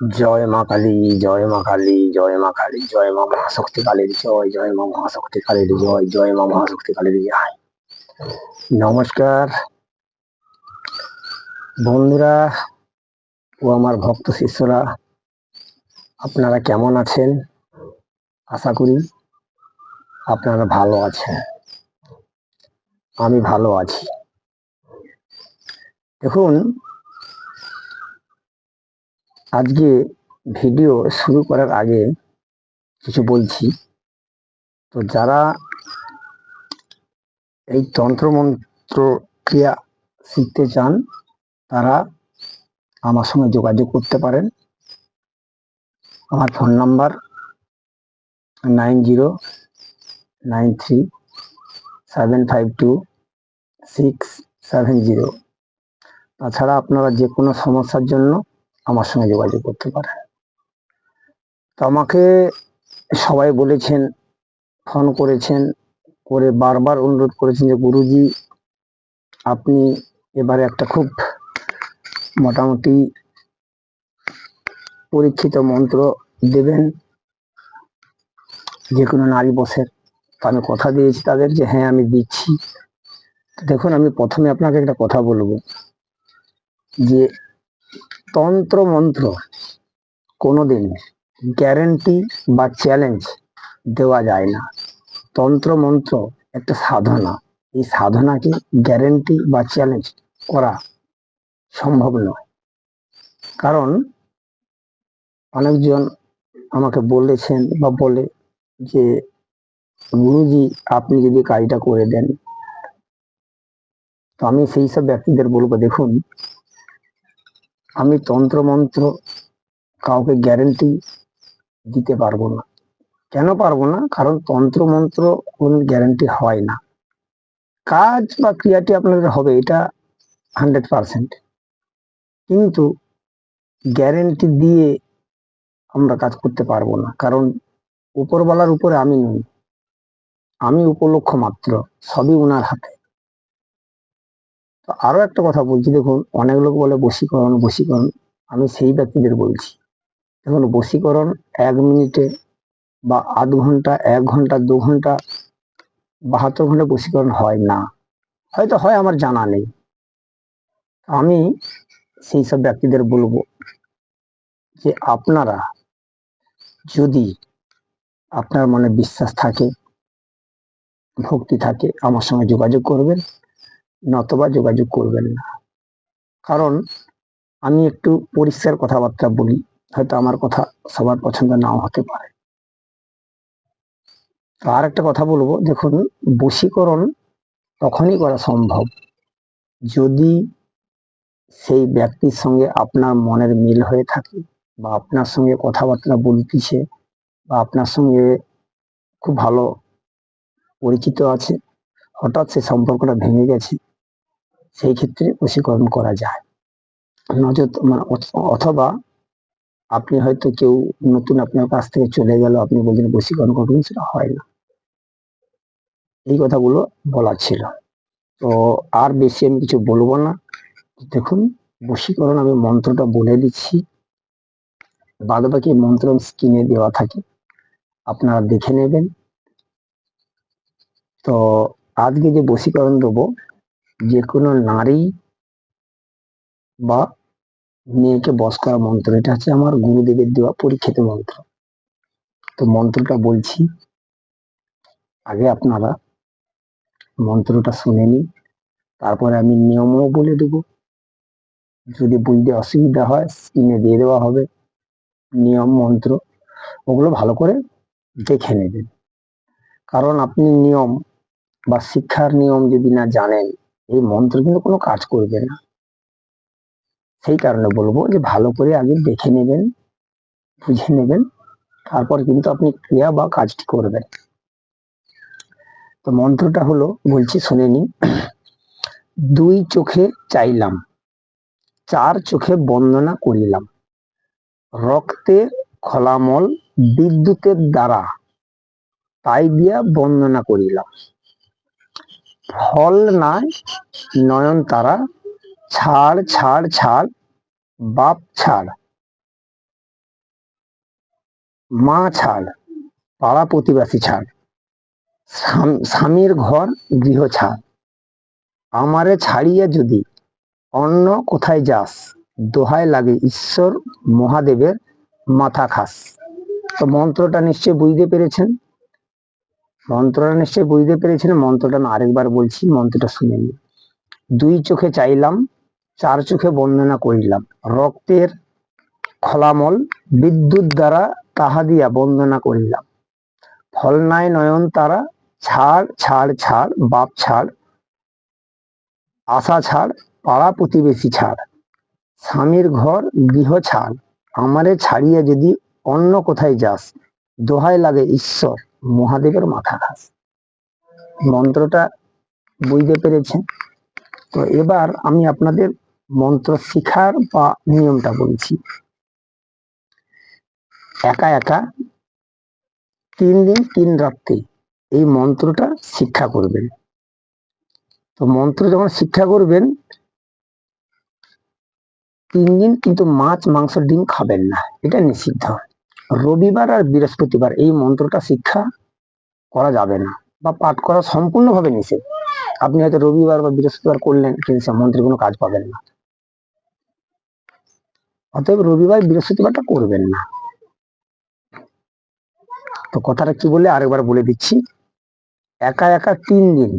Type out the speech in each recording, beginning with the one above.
জয় মা কালী, জয় মা কালী, জয় মা কালী, জয় মা মহাশক্তি কালীর জয় জয় মা মহাশক্তি কালীর জয় জয় মা মহাশক্তি কালীর জয়। নমস্কার। বন্ধুরা ও আমার ভক্ত শিষ্যরা, আপনারা কেমন আছেন? আশা করি আপনারা ভালো আছেন। আমি ভালো আছি। দেখুন আজকে ভিডিও শুরু করার আগে কিছু বলছি। তো যারা এই তন্ত্রমন্ত্র ক্রিয়া শিখতে চান, তারা আমার সঙ্গে যোগাযোগ করতে পারেন। আমার phone number nine zero nine three seven five two six seven zero. তাছাড়া আপনারা যে কোনো সমস্যার জন্য আমার সঙ্গে যোগাযোগ করতে পারে। তো আমাকে সবাই বলেছেন, ফোন করেছেন, করে বারবার অনুরোধ করেছেন যে, গুরুজি, আপনি এবারে একটা খুব মোটামুটি পরীক্ষিত মন্ত্র দেবেন। যে কোনো নারী বসের। আমি কথা দিয়েছি তাদের যে হ্যাঁ আমি দিচ্ছি। দেখুন, আমি প্রথমে আপনাকে একটা কথা বলব যে তন্ত্র মন্ত্র কোনোদিন গ্যারেন্টি বা চ্যালেঞ্জ দেওয়া যায় না। তন্ত্র মন্ত্র একটা সাধনা। এই সাধনাকে গ্যারেন্টি বা চ্যালেঞ্জ করা সম্ভব নয়। কারণ অনেকজন আমাকে বলেছেন বা বলে যে, গুরুজি, আপনি যদি কাজটা করে দেন। তো আমি সেই সব ব্যক্তিদের বলব, দেখুন আমি তন্ত্র মন্ত্র কাউকে গ্যারেন্টি দিতে পারব না। কেন পারব না? কারণ তন্ত্র মন্ত্র কোনো গ্যারেন্টি হয় না। কাজ বা ক্রিয়াটি আপনাদের হবে, এটা হান্ড্রেড পারসেন্ট কিন্তু গ্যারেন্টি দিয়ে আমরা কাজ করতে পারব না। কারণ উপরওয়ালার উপরে আমি নই। আমি উপলক্ষ মাত্র, সবই উনার হাতে। তো আরও একটা কথা বলছি, দেখুন, অনেক লোক বলে বশীকরণ বশীকরণ। আমি সেই ব্যক্তিদের বলছি। দেখুন, বশীকরণ এক মিনিটে বা আধ ঘণ্টা, এক ঘণ্টা, দু ঘণ্টা, বাহাত্তর ঘণ্টা বশীকরণ হয় না। হয়তো হয়, আমার জানা নেই। আমি সেই সব ব্যক্তিদের বলব যে আপনারা যদি আপনার মনে বিশ্বাস থাকে, ভক্তি থাকে, আমার সঙ্গে যোগাযোগ করবেন। নতবা যোগাযোগ করবেন না। কারণ আমি একটু পরিষ্কার কথাবার্তা বলি, হয়তো আমার কথা সবার পছন্দ নাও হতে পারে। আর একটা কথা বলব, দেখুন বশীকরণ তখনই করা সম্ভব যদি সেই ব্যক্তির সঙ্গে আপনার মনের মিল হয়ে থাকে বা আপনার সঙ্গে কথাবার্তা বলতেছে বা আপনার সঙ্গে খুব ভালো পরিচিত আছে, হঠাৎ সে সম্পর্কটা ভেঙে গেছে সেই ক্ষেত্রে বশীকরণ করা যায়। নজর মানে অথবা আপনি হয়তো কেউ নতুন আপনার কাছ থেকে চলে গেল, আপনি বলছেন বশীকরণ করবেন, সেটা হয় না। এই কথাগুলো বলার ছিল। তো আর বেশি আমি কিছু বলব না। দেখুন, বশীকরণ আমি মন্ত্রটা বলে দিচ্ছি। বাদ বাকি মন্ত্র স্ক্রিনে দেওয়া থাকে। আপনারা দেখে নেবেন। তো আজকে যে বশীকরণ দেবো যে কোনো নারী বা মেয়েকে বস করা মন্ত্র, এটা হচ্ছে আমার গুরুদেবের দেওয়া পরীক্ষিত মন্ত্র। তো মন্ত্রটা বলছি, আগে আপনারা মন্ত্রটা শুনে নিন, তারপরে আমি নিয়মও বলে দেব। যদি বুঝতে অসুবিধা হয় স্ক্রিনে দিয়ে দেওয়া হবে, নিয়ম, মন্ত্র, ওগুলো ভালো করে দেখে নেবেন। কারণ আপনি নিয়ম বা শিক্ষার নিয়ম যদি না জানেন এই মন্ত্র কিন্তু কোনো কাজ করবে না। সেই কারণে বলব যে ভালো করে আগে দেখে নেবেন, বুঝে নেবেন, তারপর কিন্তু আপনি ক্রিয়া বা কাজটি করবেন। তো মন্ত্রটা হলো, বলছি শুনে নিন, দুই চোখে চাইলাম, চার চোখে বন্দনা করিলাম, রক্তে খলামল বিদ্যুতের দ্বারা, তাই দিয়া বন্দনা করিলাম। ফল নাই, নয়ন তারা, ছাড় ছাড় ছাড়, বাপ ছাড়। মা ছাড়, পাড়া প্রতিবাসী ছাড়। স্বামীর ঘর, গৃহ ছাড়। আমারে ছাড়িয়ে যদি অন্য কোথায় যাস, দোহায় লাগে ঈশ্বর মহাদেবের মাথা খাস। তো মন্ত্রটা নিশ্চয়ই বুঝতে পেরেছেন? মন্ত্রটা নিশ্চয়ই বুঝতে পেরেছেন, মন্ত্রটা আমি আরেকবার বলছি, মন্ত্রটা শুনে দুই চোখে চাইলাম, চার চোখে বন্দনা করিলাম। রক্তের খলামল বিদ্যুৎ দ্বারা তাহা দিয়া বন্দনা করিলাম। ফল নাই নয়ন তারা, ছাড় ছাড় ছাড়, বাপ ছাড়, আশা ছাড়, পাড়া প্রতিবেশী ছাড়, স্বামীর ঘর, গৃহ ছাড়, আমারে ছাড়িয়ে যদি অন্য কোথায় যাস, দোহাই লাগে ঈশ্বর। মহাদেবের মাথা খাস। মন্ত্রটা বুঝতে পেরেছেন? তো এবার আমি আপনাদের মন্ত্র শিখার বা নিয়মটা বলছি। একা একা তিন দিন, তিন রাত্রি এই মন্ত্রটা শিক্ষা করবেন। তো মন্ত্র যখন শিক্ষা করবেন, তিন দিন কিন্তু মাছ, মাংস, ডিম খাবেন না। এটা নিষিদ্ধ। রবিবার আর বৃহস্পতিবার এই মন্ত্রটা শিক্ষা করা যাবে না বা পাঠ করা সম্পূর্ণভাবে নিষেধ। আপনি হয়তো রবিবার বা বৃহস্পতিবার করলেন, কিন্তু সে মন্ত্রের কোনো কাজ পাবেন না। অতএব রবিবার, বৃহস্পতিবারটা করবেন না। তো কথাটা কি বলে আরেকবার বলে দিচ্ছি। একা একা তিন দিন,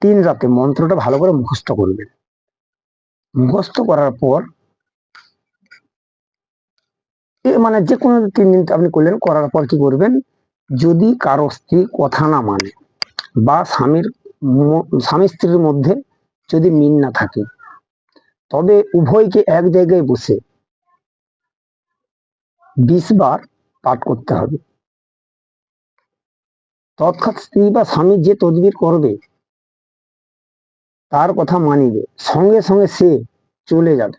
তিন রাতে মন্ত্রটা ভালো করে মুখস্থ করবেন। মুখস্থ করার পর মানে যে কোনো তিন দিন আপনি করলেন, করার পর কি করবেন? যদি কারও স্ত্রী কথা না মানে বা স্বামীর স্বামী স্ত্রীর মধ্যে যদি মিল না থাকে, তবে উভয়কে এক জায়গায় বসে বিশ বার পাঠ করতে হবে। তৎক্ষাৎ স্ত্রী বা স্বামী যে তদবির করবে, তার কথা মানিবে। সঙ্গে সঙ্গে সে চলে যাবে।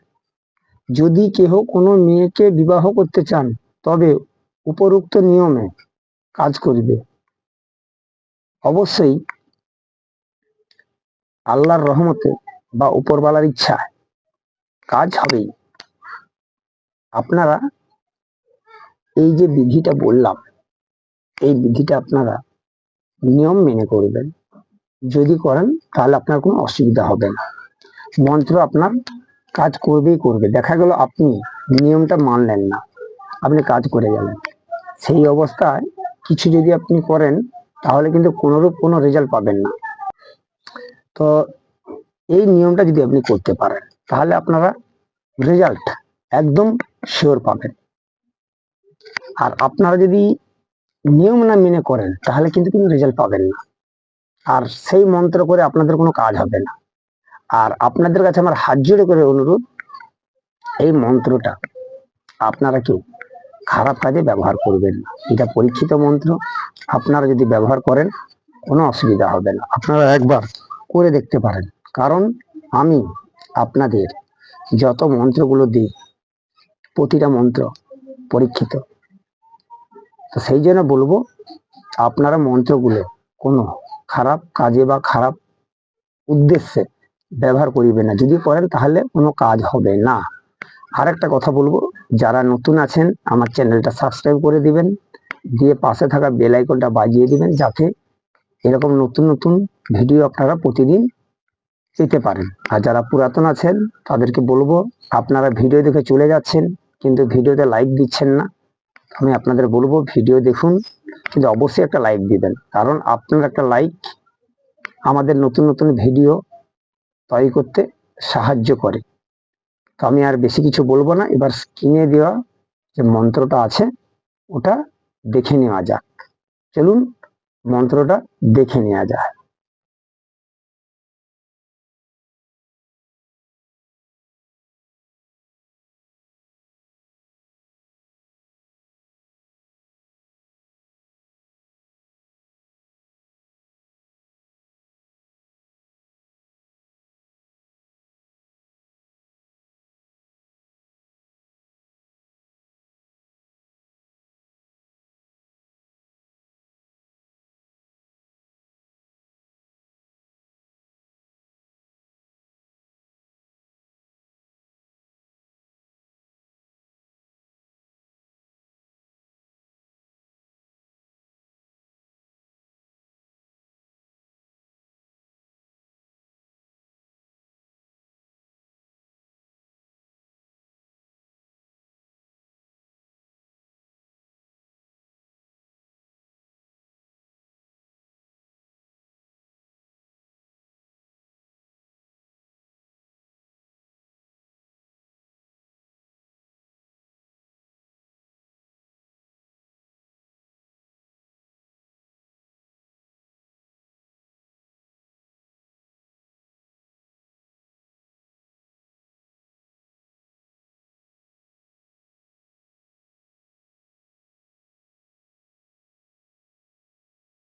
যদি কেহ কোনো মেয়েকে বিবাহ করতে চান, তবে উপরোক্ত নিয়মে কাজ করিবে। অবশ্যই আল্লাহর রহমতে বা উপরবালার ইচ্ছা, কাজ হবেই আপনারা এই যে বিধিটা বললাম, এই বিধিটা আপনারা নিয়ম মেনে করবেন। যদি করেন, তাহলে আপনার কোনো অসুবিধা হবে না। মন্ত্র আপনার কাজ করবেই করবে। দেখা গেল আপনি নিয়মটা মানলেন না। আপনি কাজ করে গেলেন। সেই অবস্থায় কিছু যদি আপনি করেন, তাহলে কিন্তু কোনোরূপ কোনো রেজাল্ট পাবেন না। তো এই নিয়মটা যদি আপনি করতে পারেন, তাহলে আপনারা রেজাল্ট একদম শিওর পাবেন। আর আপনারা যদি নিয়ম না মেনে করেন, তাহলে কিন্তু কিন্তু রেজাল্ট পাবেন না। আর সেই মন্ত্র করে আপনাদের কোনো কাজ হবে না। আর আপনাদের কাছে আমার হাত জোড়ে করে অনুরোধ, এই মন্ত্রটা আপনারা কেউ খারাপ কাজে ব্যবহার করবেন না। এটা পরীক্ষিত মন্ত্র, আপনারা যদি ব্যবহার করেন, কোনো অসুবিধা হবে না। আপনারা একবার করে দেখতে পারেন। কারণ আমি আপনাদের যত মন্ত্রগুলো দিই, প্রতিটা মন্ত্র পরীক্ষিত। তো সেই জন্য বলব, আপনারা মন্ত্রগুলো কোনো খারাপ কাজে বা খারাপ উদ্দেশ্যে ব্যবহার করিবে না। যদি করেন তাহলে কোনো কাজ হবে না। আর একটা কথা বলব, যারা নতুন আছেন, আমার চ্যানেলটা সাবস্ক্রাইব করে দিবেন, দিয়ে পাশে থাকা বেল আইকনটা বাজিয়ে দিবেন যাতে এরকম নতুন নতুন ভিডিও আপনারা প্রতিদিন পেতে পারেন। আর যারা পুরাতন আছেন, তাদেরকে বলব, আপনারা ভিডিও দেখে চলে যাচ্ছেন, কিন্তু ভিডিওতে লাইক দিচ্ছেন না। আমি আপনাদের বলব, ভিডিও দেখুন, কিন্তু অবশ্যই একটা লাইক দিবেন। কারণ আপনার একটা লাইক আমাদের নতুন নতুন ভিডিও তৈরি করতে সাহায্য করে। তো আমি আর বেশি কিছু বলব না। এবার স্ক্রিনে দেওয়া যে মন্ত্রটা আছে, ওটা দেখে নেওয়া যাক। চলুন মন্ত্রটা দেখে নেওয়া যায়